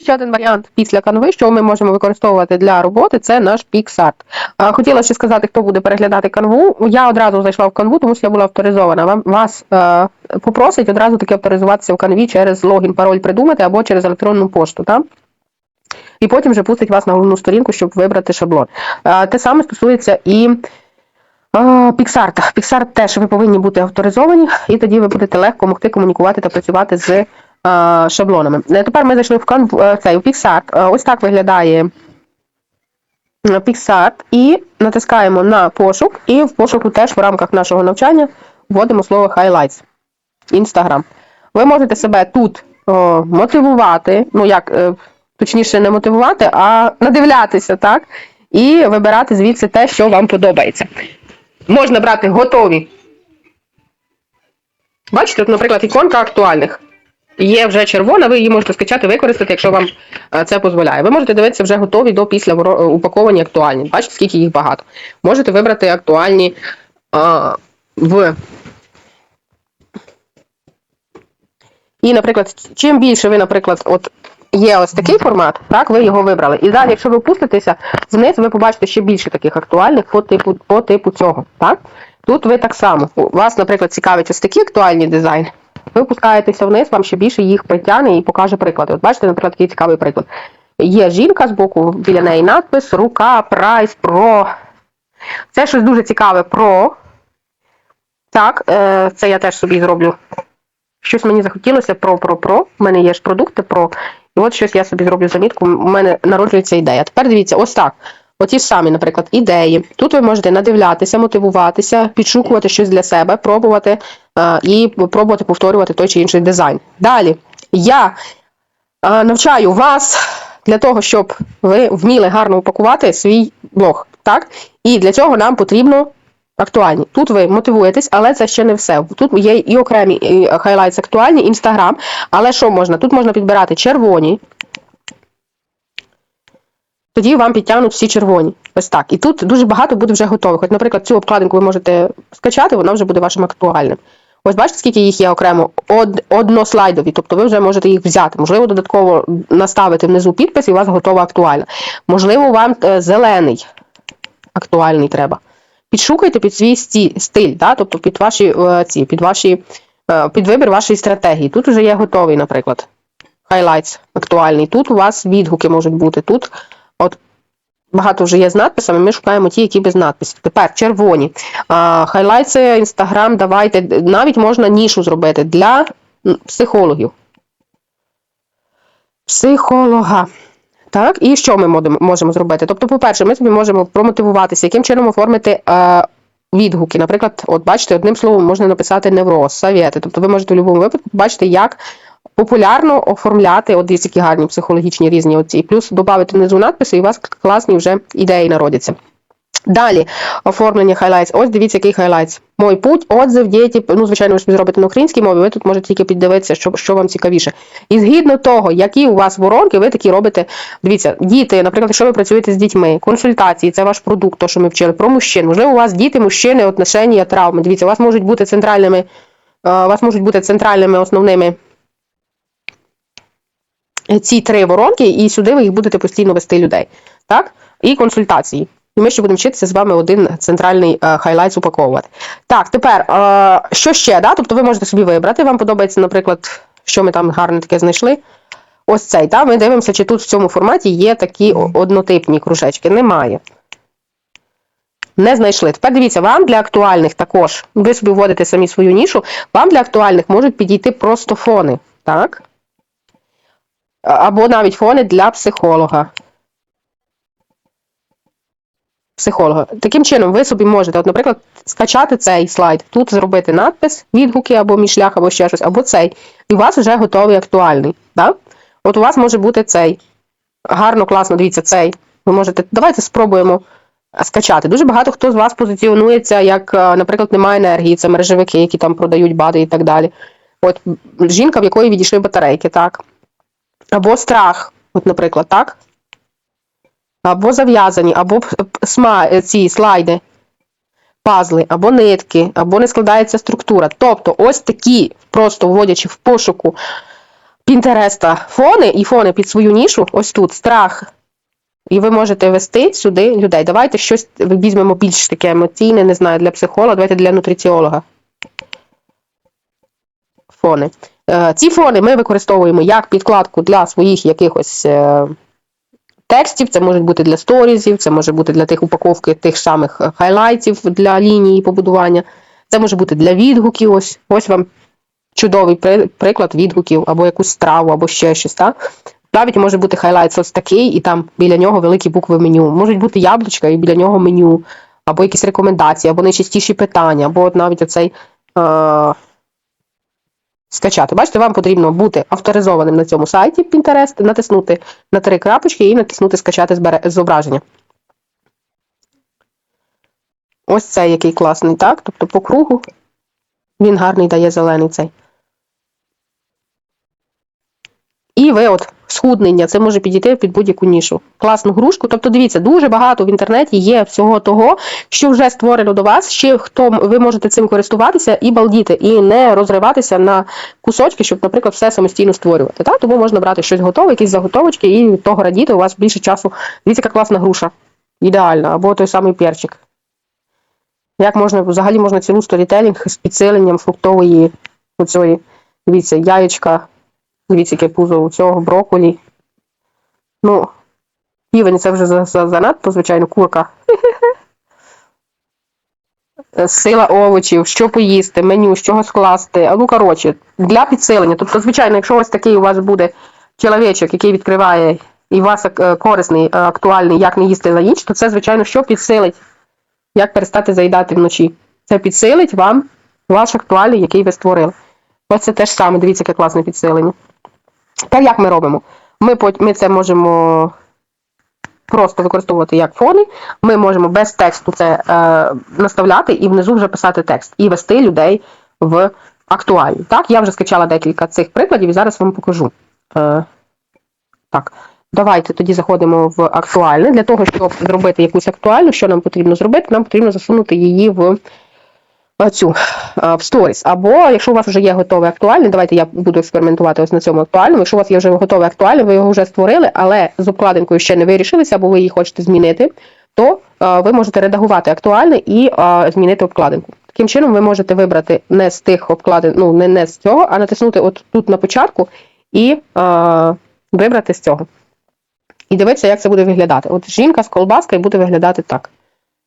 Ще один варіант після канви, що ми можемо використовувати для роботи, це наш PixArt. Хотіла ще сказати, хто буде переглядати канву. Я одразу зайшла в канву, тому що я була авторизована. Вас е, попросить одразу таки авторизуватися в канві через логін, пароль придумати або через електронну пошту. Так? І потім вже пустить вас на головну сторінку, щоб вибрати шаблон. Те саме стосується і PixArt. PixArt теж ви повинні бути авторизовані, і тоді ви будете легко могти комунікувати та працювати з шаблонами. Е, Тепер ми зайшли в Canva, е, цей, у PixArt. Е, Ось так виглядає е, PixArt і натискаємо на пошук, і в пошуку теж в рамках нашого навчання вводимо слово highlights. Instagram. Ви можете себе тут о, мотивувати, ну як, е, точніше, не мотивувати, а надивлятися, так? І вибирати звідси те, що вам подобається. Можна брати готові. Бачите, тут, наприклад, іконка актуальних. Є вже червона, ви її можете скачати, використати, якщо вам е, це дозволяє. Ви можете дивитися вже готові до після е, упаковані актуальні. Бачите, скільки їх багато. Можете вибрати актуальні а, в. І, наприклад, чим більше ви, наприклад, от є ось такий формат, так, ви його вибрали. І далі, якщо ви опуститеся вниз, ви побачите ще більше таких актуальних по типу, по типу цього. Так? Тут ви так само. У вас, наприклад, цікавить ось такі актуальні дизайни. Ви опускаєтеся вниз, вам ще більше їх притягне і покаже приклади. От бачите, наприклад, такий цікавий приклад. Є жінка з боку, біля неї надпис, рука, прайс, про. Це щось дуже цікаве про. Так, е, це я теж собі зроблю. Щось мені захотілося про, про, про. У мене є ж продукти про. І от щось я собі зроблю замітку. У мене народжується ідея. Тепер дивіться, ось так. Оті ж самі, наприклад, ідеї. Тут ви можете надивлятися, мотивуватися, підшукувати щось для себе, пробувати е, і пробувати повторювати той чи інший дизайн. Далі я е, навчаю вас для того, щоб ви вміли гарно упакувати свій блог. Так? І для цього нам потрібно актуальні. Тут ви мотивуєтесь, але це ще не все. Тут є і окремі хайлайтс актуальні, інстаграм. Але що можна? Тут можна підбирати червоні. Тоді вам підтягнуть всі червоні. Ось так. І тут дуже багато буде вже готових. От, наприклад, цю обкладинку ви можете скачати, вона вже буде вашим актуальним. Ось бачите, скільки їх є окремо Од, однослайдові, тобто ви вже можете їх взяти. Можливо, додатково наставити внизу підпис і у вас готова актуальна. Можливо, вам е, зелений актуальний треба. Підшукайте під свій сті, стиль, да? тобто під ваші е, ці, під ваші, е, під вибір вашої стратегії. Тут вже є готовий, наприклад, highlights актуальний. Тут у вас відгуки можуть бути. Тут от багато вже є з надписами, ми шукаємо ті, які без надписів. Тепер червоні. А, Хайлайтси, інстаграм, давайте. Навіть можна нішу зробити для психологів. Психолога. Так, і що ми можемо зробити? Тобто, по-перше, ми собі можемо промотивуватися, яким чином оформити е, відгуки. Наприклад, от бачите, одним словом можна написати невроз, совєти. Тобто ви можете в будь-якому випадку побачити, як популярно оформляти, от дивіться, які гарні психологічні різні оці, плюс додати внизу надписи, і у вас класні вже ідеї народяться. Далі оформлення highlights. Ось дивіться, який highlights. Мой путь, отзив, дієті. Ну, звичайно, ви собі зробите на українській мові, ви тут можете тільки піддивитися, що, що вам цікавіше. І згідно того, які у вас воронки, ви такі робите. Дивіться, діти, наприклад, якщо ви працюєте з дітьми, консультації, це ваш продукт, то, що ми вчили, про мужчин. Можливо, у вас діти, мужчини, отношення, травми. Дивіться, у вас можуть бути центральними, е, у вас можуть бути центральними основними ці три воронки, і сюди ви їх будете постійно вести людей. Так? І консультації. І ми ще будемо вчитися з вами один центральний е, хайлайт упаковувати. Так, тепер, е, що ще? Да? Тобто ви можете собі вибрати. Вам подобається, наприклад, що ми там гарне таке знайшли. Ось цей. Да? Ми дивимося, чи тут в цьому форматі є такі однотипні кружечки. Немає. Не знайшли. Тепер дивіться, вам для актуальних також, ви собі вводите самі свою нішу, вам для актуальних можуть підійти просто фони. Так? Або навіть фони для психолога. Психолога. Таким чином, ви собі можете, от, наприклад, скачати цей слайд, тут зробити надпис, відгуки або мій шлях, або ще щось, або цей. І у вас вже готовий актуальний. Да? От у вас може бути цей. Гарно, класно, дивіться, цей. Ви можете. Давайте спробуємо скачати. Дуже багато хто з вас позиціонується, як, наприклад, немає енергії, це мережевики, які там продають бади і так далі. От жінка, в якої відійшли батарейки, так. Або страх, от, наприклад, так? Або зав'язані, або сма, е, ці слайди, пазли, або нитки, або не складається структура. Тобто, ось такі, просто вводячи в пошуку Пінтереста фони і фони під свою нішу, ось тут страх. І ви можете вести сюди людей. Давайте щось візьмемо більш таке емоційне, не знаю, для психолога, давайте для нутриціолога. Фони. Е, Ці фони ми використовуємо як підкладку для своїх якихось е, текстів, це може бути для сторізів, це може бути для тих упаковки тих самих е, хайлайтів для лінії побудування, це може бути для відгуків. Ось, ось вам чудовий приклад відгуків, або якусь страву, або ще щось. Так? Навіть може бути хайлайт ось такий, і там біля нього великі букви меню. Можуть бути яблучка, і біля нього меню, або якісь рекомендації, або найчастіші питання, або от навіть оцей. Скачати. Бачите, вам потрібно бути авторизованим на цьому сайті Pinterest, натиснути на три крапочки і натиснути скачати зображення. Ось цей який класний, так? Тобто по кругу він гарний дає зелений цей. І ви от схуднення, це може підійти під будь-яку нішу. Класну грушку. Тобто, дивіться, дуже багато в інтернеті є всього того, що вже створено до вас, ще хто ви можете цим користуватися і балдіти, і не розриватися на кусочки, щоб, наприклад, все самостійно створювати. Так? Тому можна брати щось готове, якісь заготовочки, і від того радіти, у вас більше часу. Дивіться, яка класна груша. Ідеальна, або той самий перчик. Як можна, взагалі можна цілу сторітелінг з підсиленням фруктової оцієї, дивіться, яєчка, дивіться, яке пузо у цього, брокколі. Ну, півень це вже за, за, занадто, звичайно, курка. Сила овочів, що поїсти, меню, з чого скласти. Ну, коротше, для підсилення. Тобто, звичайно, якщо ось такий у вас буде чоловічок, який відкриває і вас е, корисний, е, актуальний, як не їсти за ніч, то це, звичайно, що підсилить, як перестати заїдати вночі. Це підсилить вам ваш актуальний, який ви створили. Ось це теж саме, дивіться, яке класне підсилення. Та як ми робимо? Ми, ми це можемо просто використовувати як фони. Ми можемо без тексту це е, наставляти і внизу вже писати текст, і вести людей в актуальні. Так, я вже скачала декілька цих прикладів і зараз вам покажу. Е, так, давайте тоді заходимо в актуальне. Для того, щоб зробити якусь актуальну, що нам потрібно зробити, нам потрібно засунути її в цю е, в сторіс. Або якщо у вас вже є готовий актуальний, давайте я буду експериментувати ось на цьому актуальному. Якщо у вас є вже готовий актуальний, ви його вже створили, але з обкладинкою ще не вирішилися, або ви її хочете змінити, то е, ви можете редагувати актуальний і е, змінити обкладинку. Таким чином, ви можете вибрати не з тих обкладин, ну не, не з цього, а натиснути от тут на початку і вибрати з цього. І дивитися, як це буде виглядати. От жінка з колбаскою буде виглядати так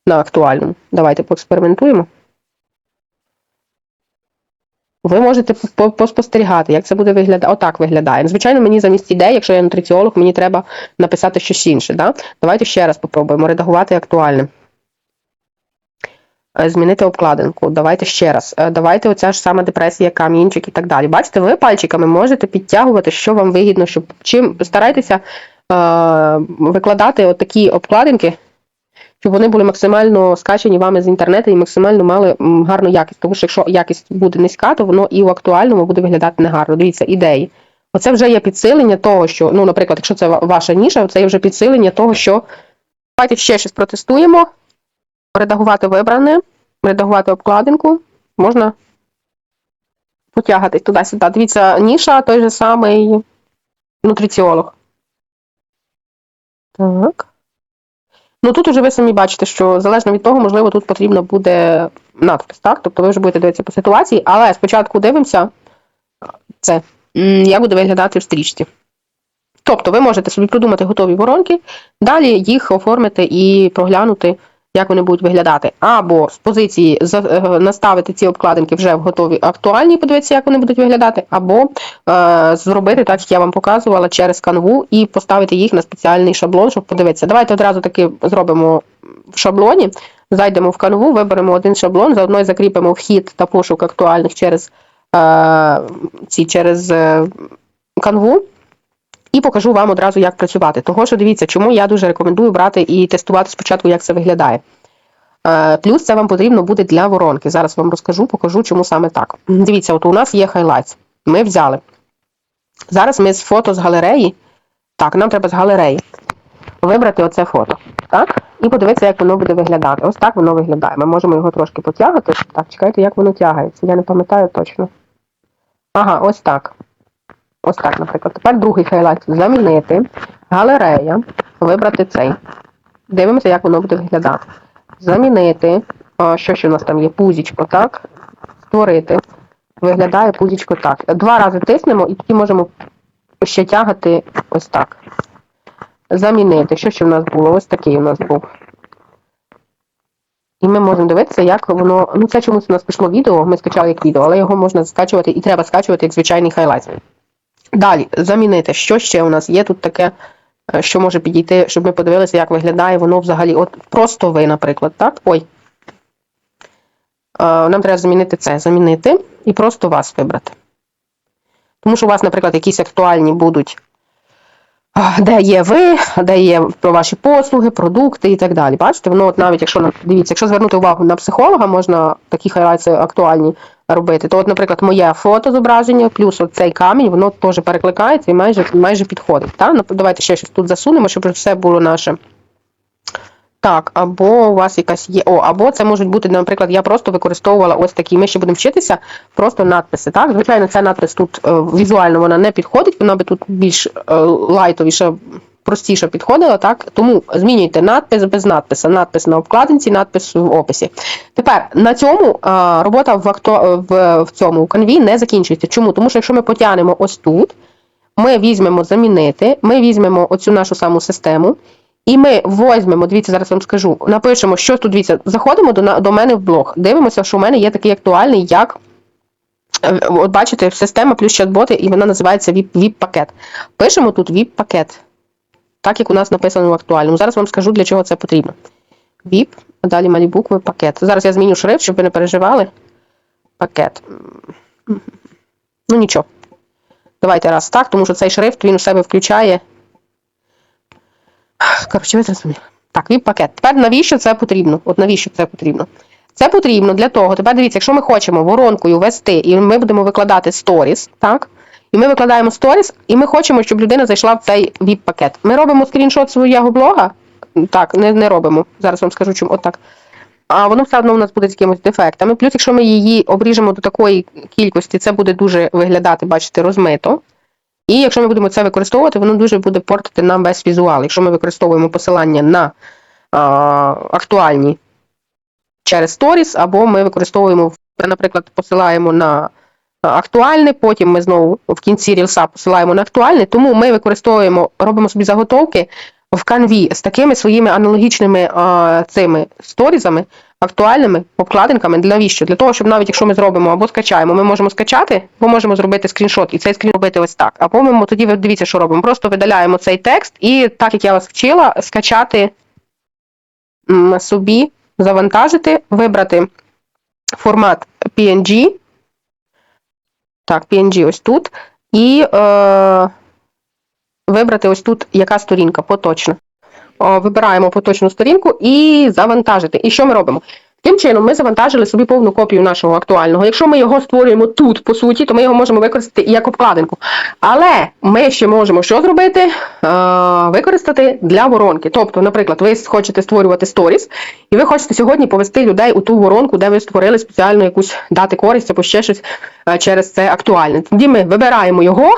на актуальному. Давайте поекспериментуємо. Ви можете поспостерігати, як це буде виглядати. Отак виглядає. Звичайно, мені замість ідей, якщо я нутриціолог, мені треба написати щось інше. Да? Давайте ще раз попробуємо редагувати актуальним. Е, Змінити обкладинку. Давайте ще раз. Е, Давайте оця ж сама депресія, камінчик і так далі. Бачите, ви пальчиками можете підтягувати, що вам вигідно, щоб чим старайтеся е, викладати отакі обкладинки, щоб вони були максимально скачені вами з інтернету і максимально мали гарну якість. Тому що якщо якість буде низька, то воно і в актуальному буде виглядати негарно. Дивіться, ідеї. Оце вже є підсилення того, що, ну, наприклад, якщо це ваша ніша, це є вже підсилення того, що давайте ще щось протестуємо. Редагувати вибране, редагувати обкладинку. Можна потягатись туди-сюди. Дивіться, ніша той же самий нутриціолог. Так. Ну тут уже ви самі бачите, що залежно від того, можливо, тут потрібно буде надпис, так? Тобто ви вже будете дивитися по ситуації, але спочатку дивимося це, як буде виглядати в стрічці. Тобто ви можете собі придумати готові воронки, далі їх оформити і проглянути, як вони будуть виглядати. Або з позиції е, наставити ці обкладинки вже в готові актуальні, подивитися, як вони будуть виглядати, або е, зробити так, як я вам показувала, через канву і поставити їх на спеціальний шаблон, щоб подивитися. Давайте одразу таки зробимо в шаблоні, зайдемо в канву, виберемо один шаблон, заодно і закріпимо вхід та пошук актуальних через, е, ці, через е, канву. І покажу вам одразу, як працювати. Того, що дивіться, чому я дуже рекомендую брати і тестувати спочатку, як це виглядає. Е, Плюс це вам потрібно буде для воронки. Зараз вам розкажу, покажу, чому саме так. Дивіться, от у нас є хайлайтс. Ми взяли. Зараз ми з фото з галереї. Так, нам треба з галереї вибрати оце фото. Так? І подивитися, як воно буде виглядати. Ось так воно виглядає. Ми можемо його трошки потягати. Так, чекайте, як воно тягається. Я не пам'ятаю точно. Ага, ось так. Ось так, наприклад. Тепер другий хайлайт. Замінити. Галерея. Вибрати цей. Дивимося, як воно буде виглядати. Замінити. А, що ще у нас там є? Пузічко, так? Створити. Виглядає пузічко так. Два рази тиснемо і тоді можемо ще тягати ось так. Замінити. Що ще в нас було? Ось такий у нас був. І ми можемо дивитися, як воно. Ну, це чомусь у нас пішло відео, ми скачали як відео, але його можна скачувати і треба скачувати як звичайний хайлайт. Далі, замінити. Що ще у нас є тут таке, е, що може підійти, щоб ми подивилися, як виглядає воно взагалі. От просто ви, наприклад, так? Ой. Е, Нам треба замінити це. Замінити і просто вас вибрати. Тому що у вас, наприклад, якісь актуальні будуть, де є ви, де є про ваші послуги, продукти і так далі. Бачите, воно от навіть якщо дивіться, якщо звернути увагу на психолога, можна такі хайлайти актуальні робити. То, от, наприклад, моє фото зображення, плюс от цей камінь, воно теж перекликається і майже, майже підходить. Так? Ну, Давайте ще щось тут засунемо, щоб все було наше. Так, або у вас якась є. О, або це можуть бути, наприклад, я просто використовувала ось такі. Ми ще будемо вчитися, просто надписи. Так, звичайно, ця надпис тут е, візуально вона не підходить, вона би тут більш е, лайтовіше, простіше підходила. Так, тому змінюйте надпис без надписа. Надпис на обкладинці, надпис в описі. Тепер на цьому е, робота в, акту... в, в цьому в не закінчується. Чому? Тому що якщо ми потягнемо ось тут, ми візьмемо замінити, ми візьмемо оцю нашу саму систему. І ми возьмемо, дивіться, зараз вам скажу, напишемо, що тут дивіться, заходимо до, до мене в блог, дивимося, що у мене є такий актуальний, як е, от бачите, система плюс чат-боти, і вона називається VIP, VIP-пакет. Пишемо тут VIP-пакет, так як у нас написано в актуальному. Зараз вам скажу, для чого це потрібно. VIP, далі малі букви, пакет. Зараз я зміню шрифт, щоб ви не переживали. Пакет. Ну нічого. Давайте раз так, тому що цей шрифт він у себе включає. Коротше, ви зрозуміли. Так, віп-пакет. Тепер навіщо це потрібно? От навіщо це потрібно? Це потрібно для того. Тепер дивіться, якщо ми хочемо воронкою вести, і ми будемо викладати сторіс, так? І ми викладаємо сторіс, і ми хочемо, щоб людина зайшла в цей віп-пакет. Ми робимо скріншот свого блога. Так, не, не робимо. Зараз вам скажу, чому отак. А воно все одно у нас буде з якимось дефектами. Плюс, якщо ми її обріжемо до такої кількості, це буде дуже виглядати, бачите, розмито. І якщо ми будемо це використовувати, воно дуже буде портити нам весь візуал. Якщо ми використовуємо посилання на а, актуальні через сторіс, або ми використовуємо, наприклад, посилаємо на актуальне, потім ми знову в кінці рілса посилаємо на актуальне, тому ми використовуємо, робимо собі заготовки в канві з такими своїми аналогічними а, цими сторізами, актуальними обкладинками. Для навіщо? Для того, щоб навіть якщо ми зробимо або скачаємо, ми можемо скачати, або можемо зробити скріншот, і цей скрін робити ось так. Або ми тоді дивіться, що робимо. Просто видаляємо цей текст, і так як я вас вчила, скачати собі, завантажити, вибрати формат PNG. Так, PNG ось тут. І е, вибрати ось тут яка сторінка поточна. Вибираємо поточну сторінку і завантажити. І що ми робимо? Таким чином, ми завантажили собі повну копію нашого актуального. Якщо ми його створюємо тут, по суті, то ми його можемо використати і як обкладинку. Але ми ще можемо що зробити? Е, використати для воронки. Тобто, наприклад, ви хочете створювати сторіс, і ви хочете сьогодні повести людей у ту воронку, де ви створили спеціально якусь дати користь або ще щось е, через це актуальне. Тоді ми вибираємо його.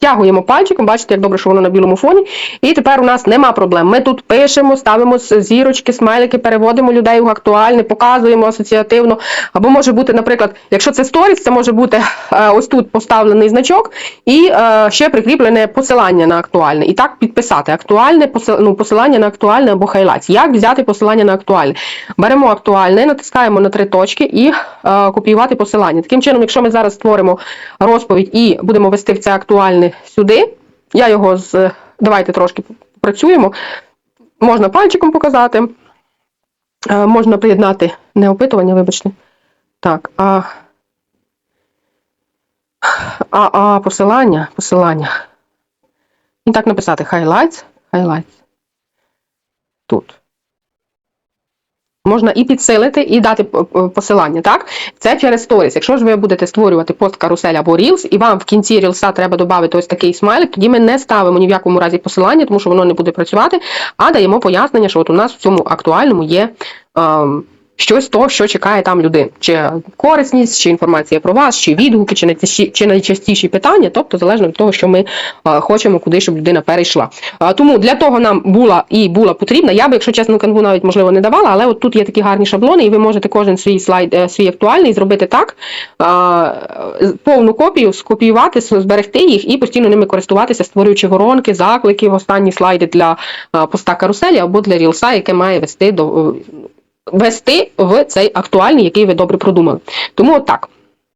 Стягуємо пальчиком, бачите, як добре, що воно на білому фоні. І тепер у нас нема проблем. Ми тут пишемо, ставимо зірочки, смайлики, переводимо людей в актуальне, показуємо асоціативно. Або може бути, наприклад, якщо це сторіс, це може бути е, ось тут поставлений значок і е, ще прикріплене посилання на актуальне. І так підписати актуальне ну, посилання на актуальне або хайлайт. Як взяти посилання на актуальне? Беремо актуальне, натискаємо на три точки і е, копіювати посилання. Таким чином, якщо ми зараз створимо розповідь і будемо вести в це актуальне сюди, я його з. Давайте трошки попрацюємо. Можна пальчиком показати, е, можна приєднати не опитування, вибачте. Так, а, а, а посилання, посилання. І так написати highlights, highlights. Тут. Можна і підсилити, і дати п- п- посилання, так? Це через сторіс. Якщо ж ви будете створювати пост карусель або Reels, і вам в кінці рілса треба додати ось такий смайлик, тоді ми не ставимо ні в якому разі посилання, тому що воно не буде працювати, а даємо пояснення, що от у нас в цьому актуальному є ем, щось то, що чекає там людина. Чи корисність, чи інформація про вас, чи відгуки, чи найчастіші, чи найчастіші питання, тобто залежно від того, що ми хочемо, куди щоб людина перейшла. Тому для того нам була і була потрібна. Я би, якщо чесно, канву навіть можливо не давала, але от тут є такі гарні шаблони, і ви можете кожен свій слайд, е, свій актуальний зробити так, повну копію, скопіювати, зберегти їх і постійно ними користуватися, створюючи воронки, заклики, останні слайди для поста каруселі або для рілса, яке має вести до вести в цей актуальний, який ви добре продумали. Тому от так.